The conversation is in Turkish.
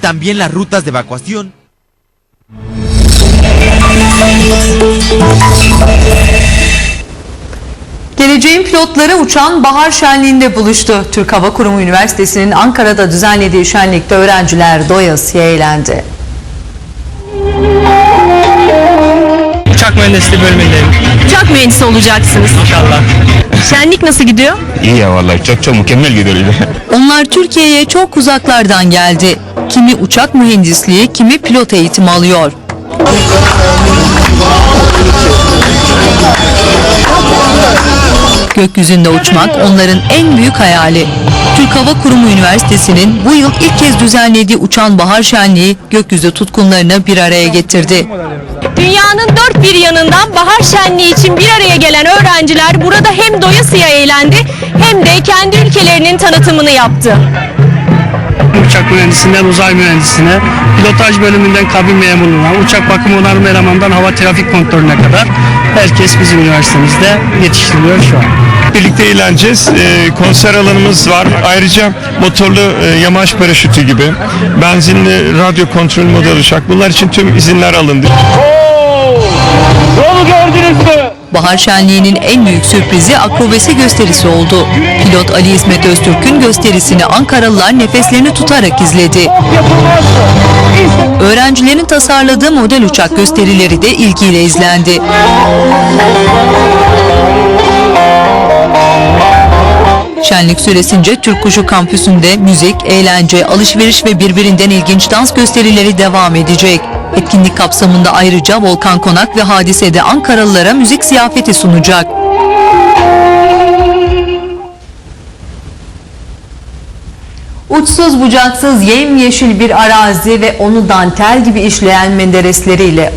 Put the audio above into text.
También las rutas de evacuación. Geleceğin pilotları uçan bahar şenliğinde buluştu. Türk Hava Kurumu Üniversitesi'nin Ankara'da düzenlediği şenlikte öğrenciler doyasıya eğlendi. Uçak mühendisliği bölümündeyim Uçak mühendisi olacaksınız. inşallah. Şenlik nasıl gidiyor? İyi ya vallahi çok çok mükemmel gidiyor. Onlar Türkiye'ye çok uzaklardan geldi. Kimi uçak mühendisliği, kimi pilot eğitimi alıyor. Gökyüzünde uçmak onların en büyük hayali. Türk Hava Kurumu Üniversitesi'nin bu yıl ilk kez düzenlediği Uçan Bahar Şenliği gökyüzü tutkunlarını bir araya getirdi. Dünyanın dört bir yanından bahar şenliği için bir araya gelen öğrenciler burada hem doyasıya eğlendi hem de kendi ülkelerinin tanıtımını yaptı. Uçak mühendisinden uzay mühendisine, pilotaj bölümünden kabin memurluğuna, uçak bakım onarım elemanından hava trafik kontrolüne kadar herkes bizim üniversitemizde yetiştiriliyor şu an. Birlikte eğleneceğiz. Ee, konser alanımız var. Ayrıca motorlu e, yamaç paraşütü gibi, benzinli radyo kontrol model uçak. Bunlar için tüm izinler alındı. Bahar Şenliği'nin en büyük sürprizi akrobasi gösterisi oldu. Pilot Ali İsmet Öztürk'ün gösterisini Ankaralılar nefeslerini tutarak izledi. Öğrencilerin tasarladığı model uçak gösterileri de ilgiyle izlendi. Şenlik süresince Türk Kuşu kampüsünde müzik, eğlence, alışveriş ve birbirinden ilginç dans gösterileri devam edecek. Etkinlik kapsamında ayrıca Volkan Konak ve Hadise'de Ankaralılara müzik ziyafeti sunacak. Uçsuz bucaksız yemyeşil bir arazi ve onu dantel gibi işleyen menderesleriyle